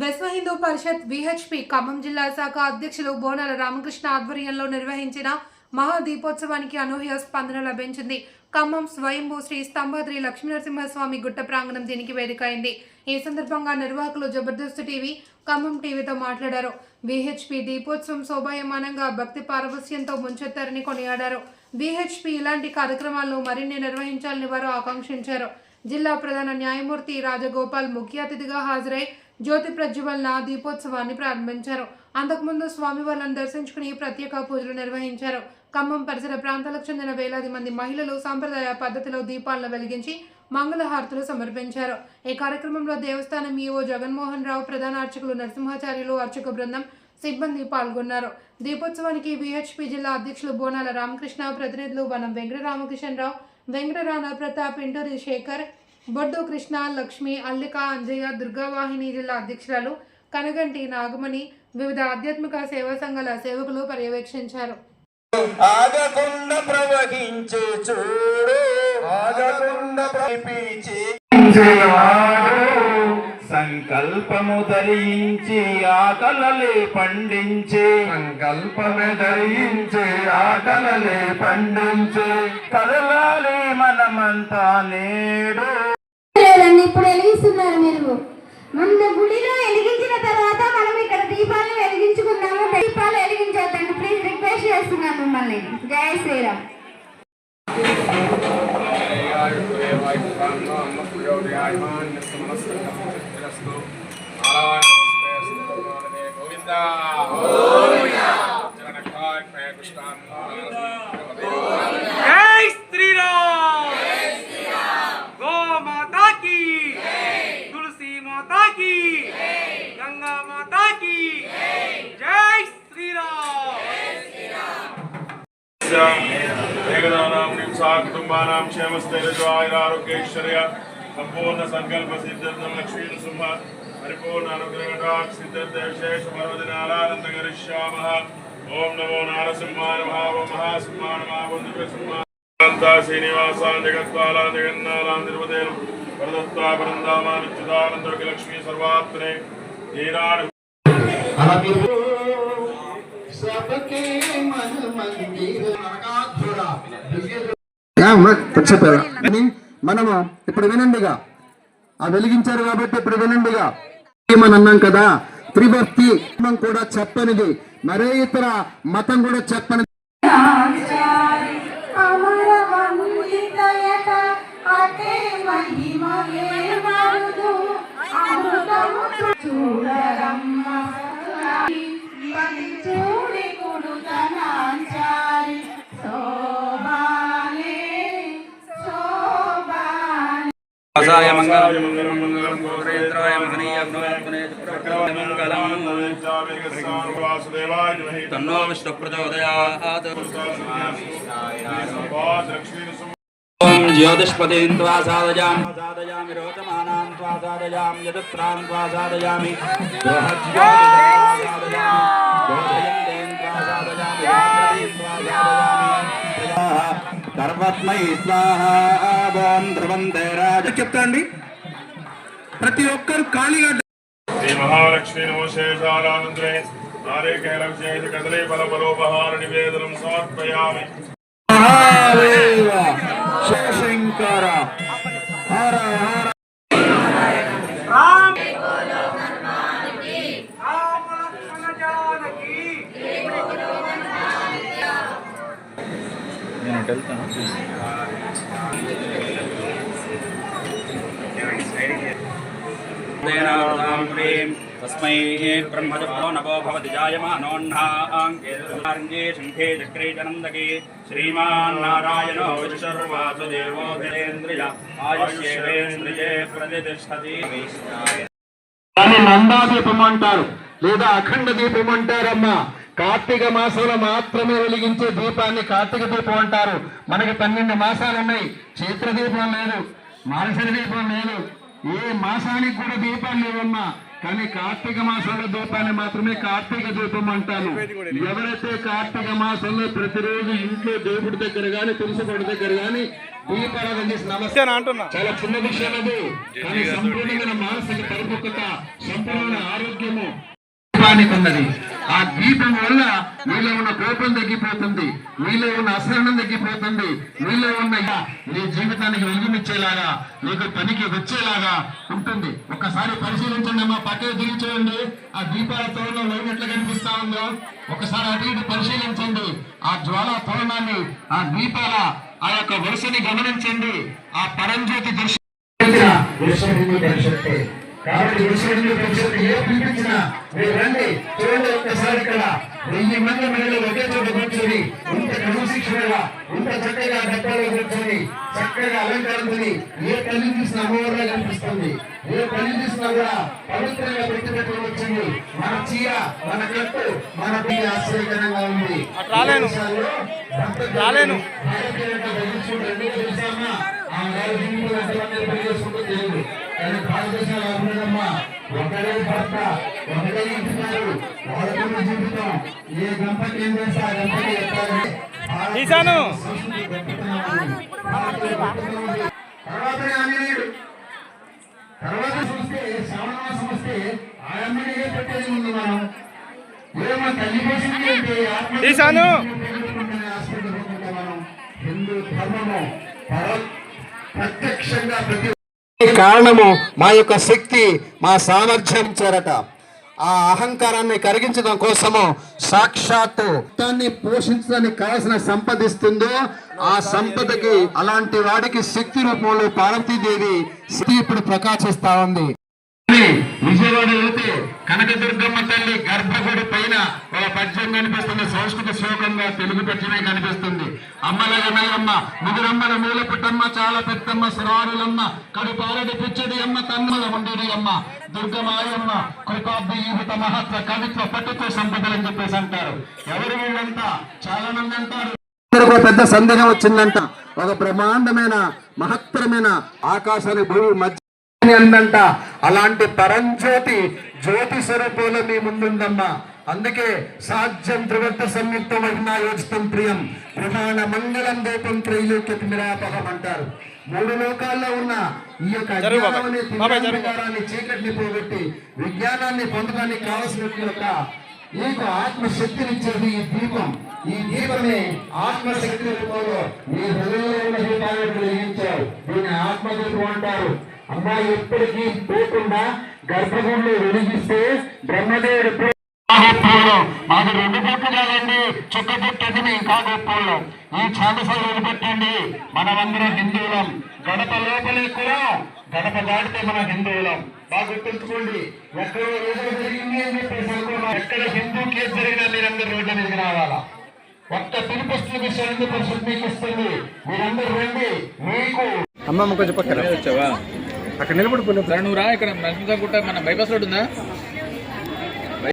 విశ్వ హిందూ పరిషత్ విహెచ్పి ఖమ్మం జిల్లా శాఖ అధ్యక్షులు బోనాల రామకృష్ణ ఆధ్వర్యంలో నిర్వహించిన మహా దీపోత్సవానికి అనూహ్య స్పందన లభించింది. ఖమ్మం స్వయంభూ శ్రీ స్తంభాద్రి లక్ష్మీనరసింహస్వామి గుట్ట ప్రాంగణం దీనికి వేదిక అయింది ఈ సందర్భంగా నిర్వాహకులు జబర్దస్త్ టీవీ ఖమ్మం టీవీతో మాట్లాడారు. విహెచ్పి దీపోత్సవం శోభాయమానంగా భక్తి పారవస్యంతో ముంచెత్తారని కొనియాడారు. విహెచ్పి ఇలాంటి కార్యక్రమాలను మరిన్ని నిర్వహించాలని వారు ఆకాంక్షించారు. జిల్లా ప్రధాన న్యాయమూర్తి రాజగోపాల్ ముఖ్య అతిథిగా హాజరై జ్యోతి ప్రజ్వలన దీపోత్సవాన్ని ప్రారంభించారు. అంతకుముందు స్వామివార్లను దర్శించుకుని ప్రత్యేక పూజలు నిర్వహించారు. ఖమ్మం పరిసర ప్రాంతాలకు చెందిన వేలాది మంది మహిళలు సాంప్రదాయ పద్ధతిలో దీపాలను వెలిగించి మంగళహారతులు సమర్పించారు. ఈ కార్యక్రమంలో దేవస్థానం ఈఓ జగన్మోహన్ రావు ప్రధాన అర్చకులు నరసింహాచార్యులు అర్చక బృందం సిబ్బంది పాల్గొన్నారు. దీపోత్సవానికి విహెచ్పి జిల్లా అధ్యక్షులు బోనాల రామకృష్ణ ప్రతినిధులు వనం వెంకట రామకిషన్ వెంకటరాణ ప్రతాప్ ఇంటూరి శేఖర్ బొడ్డు కృష్ణ లక్ష్మి అల్లిక అంజయ్య దుర్గావాహిని జిల్లా అధ్యక్షురాలు కనగంటి నాగమణి వివిధ ఆధ్యాత్మిక సేవా సంఘాల సేవకులు పర్యవేక్షించారు. ఆగకుండా ప్రవహించే చూడు ఆగకుండా సంకల్పము ధరించి ఆకలలే పండించే. సంకల్పమే ధరించి ఆకలలే పండించే. కదలాలి మనమంతా నేడు. లేదండి ఇప్పుడు వెలిగిస్తున్నారు మీరు. మన గుడిలో వెలిగించిన తర్వాత మనం ఇక్కడ దీపాలను వెలిగించుకుందాము. దీపాలు వెలిగించొద్దండి. ప్లీజ్ రిక్వెస్ట్ చేస్తున్నాను మిమ్మల్ని. జయ శ్రీరామ్. గోవిందా. ఏకదానాం హింసా కుటుంబానాం క్షేమస్థైర్యారోగ్యైశ్వర్య సంపూర్ణ సంకల్ప సిద్ధార్థం లక్ష్మీ నృసింహ పరిపూర్ణ అనుగ్రహటాక్ సిద్ధార్థ విశేష పర్వదినాలానంద గరిష్యామ ఓం నమో నారసింహాయ మహా ఓం మహాసింహాయ మహా ఓం శ్రీనివాసాన్ జగత్వాలాన్ జగన్నాలాన్ వరదత్తా లక్ష్మీ సర్వాత్మనే చెప్పారు? మనము ఇప్పుడు వినండిగా. ఆ వెలిగించారు కాబట్టి ఇప్పుడు వినండిగా. ఏమని అన్నాం కదా? త్రిభక్తి కూడా చెప్పనిది. మరే ఇతర మతం కూడా చెప్పనిది. చూడరమ్మ చూడి य मङ्गलं मङ्गलं गोत्रेन्द्राय महनीयमङ्गलं वासुदेवाय महि స్వాహ ధ్రువంతే రాజ చెప్తాండి ప్రతి ఒక్కరు ఖాళీగా శ్రీ మహాలక్ష్మీ నమో శేషారానంద్రే నారేకేలం శేష కదలే బల బలోపహార నివేదనం సమర్పయామి. మహాదేవ శివశంకర హర హర. రామ్ రామ లక్ష్మణ జానకి తస్మై బ్రహ్మజపో నవో భవతి జాయమానోన్నాంగే శంఖే చక్రే చనందకే శ్రీమాన్ నారాయణో విశ్వర్వాసుదేవో ధీరేంద్రియ ఆయుష్యేంద్రియే ప్రతిష్టతి. దాన్ని నందా దీపం అంటారు లేదా అఖండ దీపం అంటారమ్మా. కార్తీక మాసంలో మాత్రమే వెలిగించే దీపాన్ని కార్తీక దీపం అంటారు. మనకి పన్నెండు మాసాలు ఉన్నాయి. చైత్ర దీపం లేదు మార్గశిర దీపం లేదు. ఏ మాసానికి కూడా దీపాలు లేవమ్మా. కానీ కార్తీక మాసంలో దీపాన్ని మాత్రమే కార్తీక దీపం అంటారు. ఎవరైతే కార్తీక మాసంలో ప్రతిరోజు ఇంట్లో దేవుడి దగ్గర గాని తులసిపడి దగ్గర గాని దీపారాధన చేసి నమస్తే చాలా చిన్న విషయం అది. కానీ సంపూర్ణమైన మానసిక పరిపక్వత సంపూర్ణమైన ఆరోగ్య దీపము దీపానికి ఉన్నది ఆ దీపం వల్ల మీలో ఉన్న కోపం తగ్గిపోతుంది మీలో ఉన్న అసహనం తగ్గిపోతుంది మీలో ఉన్న నీ జీవితానికి వెలుగునిచ్చేలాగా నీకు పనికి వచ్చేలాగా ఉంటుంది. ఒకసారి పరిశీలించండి అమ్మా పక్కన తిరిగి చూడండి. ఆ దీపాల తోరణం లైన్ ఎట్లా కనిపిస్తా ఉందో? ఒకసారి అటు ఇటు పరిశీలించండి. ఆ జ్వాల తోరణాన్ని ఆ దీపాల ఆ యొక్క వరుసని గమనించండి. ఆ పరంజ్యోతి దర్శనం కాబట్టి ఏ పిలిపించినా మీరు రండి. చూడండి ఒక్కసారి ఇక్కడ వెయ్యి మంది మహిళలు ఒకే చోట కూర్చొని ఇంత క్రమశిక్షణగా ఇంత చక్కగా డబ్బాలో కూర్చొని చక్కగా అలంకరించుని ఏ తల్లి తీసిన అమ్మవారిగా కనిపిస్తుంది. ఏ తల్లి తీసినా కూడా పవిత్రంగా పెట్టుబడి వచ్చింది. మన చీర మన కట్టు మన పిల్లి ఆశ్చర్యకరంగా ఉంది. రాలేను. చేసుకుంటూ తెలియదు భారతదేశంలో అభివృద్ధమ్మా ఒకడే భర్త ఒకడే ఇంటికారు వాళ్ళకున్న జీవితం ఏ గంపకి ఏం చేస్తే ఆ గంపకి ఎత్తాలి తీసాను తర్వాత తర్వాత చూస్తే శ్రావణ మాసం వస్తే ఆయమ్మనిగా పెట్టేది ఉంది మనం ఏమో తల్లి పోసింది అంటే ఆత్మ హిందూ ధర్మము పర- ప్రత్యక్షంగా ప్రతి కారణము మా యొక్క శక్తి మా సామర్థ్యం చేరట. ఆ అహంకారాన్ని కరిగించడం కోసము సాక్షాత్తు దాన్ని పోషించడానికి కావలసిన సంపద ఇస్తుందో ఆ సంపదకి అలాంటి వాడికి శక్తి రూపంలో పార్వతీదేవి శక్తి ఇప్పుడు ప్రకాశిస్తా ఉంది. విజయవాడ వెళితే కనకదుర్గమ్మ తల్లి గర్భగుడి పైన ఒక పద్యం కనిపిస్తుంది. సంస్కృత శ్లోకంగా తెలుగు పద్యమే కనిపిస్తుంది. అమ్మలగనల్లమ్మ ముదురమ్మల మూల పుట్టమ్మ చాలా పెద్దమ్మ సురారులమ్మ కడుపాలడి పుచ్చడి అమ్మ తన్మల ఉండేది అమ్మ దుర్గమాయమ్మ కృపాభీత మహత్వ కవిత్వ పట్టుతో సంపదలని చెప్పేసి అంటారు. ఎవరు వీళ్ళంతా? చాలా మంది అంటారు. పెద్ద సందేహం వచ్చిందంట. ఒక బ్రహ్మాండమైన మహత్తరమైన ఆకాశాన్ని భూమి మధ్య అందంట. అలాంటి పరంజ్యోతి జ్యోతి స్వరూపంలో మీ ముందుందమ్మా. అందుకే సాధ్యం త్రివర్త సంయుక్త మహిళా యోజితం ప్రియం. ప్రధాన మంగళం దీపం త్రైలోక్యతి నిరాపహం అంటారు మూడు లోకాల్లో ఉన్న ఈ యొక్క అజ్ఞానం అనే తిమిరాంధకారాన్ని చీకటిని పోగొట్టి విజ్ఞానాన్ని పొందడానికి కావలసిన యొక్క నీకు ఆత్మశక్తినిచ్చేది ఈ దీపం. ఈ దీపమే ఆత్మశక్తి రూపంలో నీ హృదయంలో ఉన్న దీపాన్ని వెలిగించావు దీన్ని ఆత్మదీపం అంటారు. అమ్మాయి ఎప్పటికీ పోకుండా గర్భగుడిలో వెలిగిస్తే బ్రహ్మదేవుడు గొప్పవాళ్ళం మాది రెండు బొట్లు కాదండి చుక్క బొట్టది ఇంకా గొప్పవాళ్ళం ఈ ఛాందసాలు వదిలిపెట్టండి మనమందరం హిందువులం. గడప లోపలే కూడా గడప దాటితే మన హిందువులం. బాగా గుర్తుంచుకోండి ఎక్కడ ఏదో జరిగింది అని చెప్పేసి అనుకున్నాం ఎక్కడ హిందూ కేసు జరిగినా మీరందరూ రోడ్ల మీదకి రావాలా? ఒక్క పిలిపిస్తున్న విషయం హిందూ పరిషత్ మీకు ఇస్తుంది. మీరందరూ రండి మీకు అమ్మమ్మ కొంచెం పక్కన. అక్కడ నిలబడుకున్నాం నువ్వు రా ఇక్కడ మన బైపాస్ రోడ్ ఉందా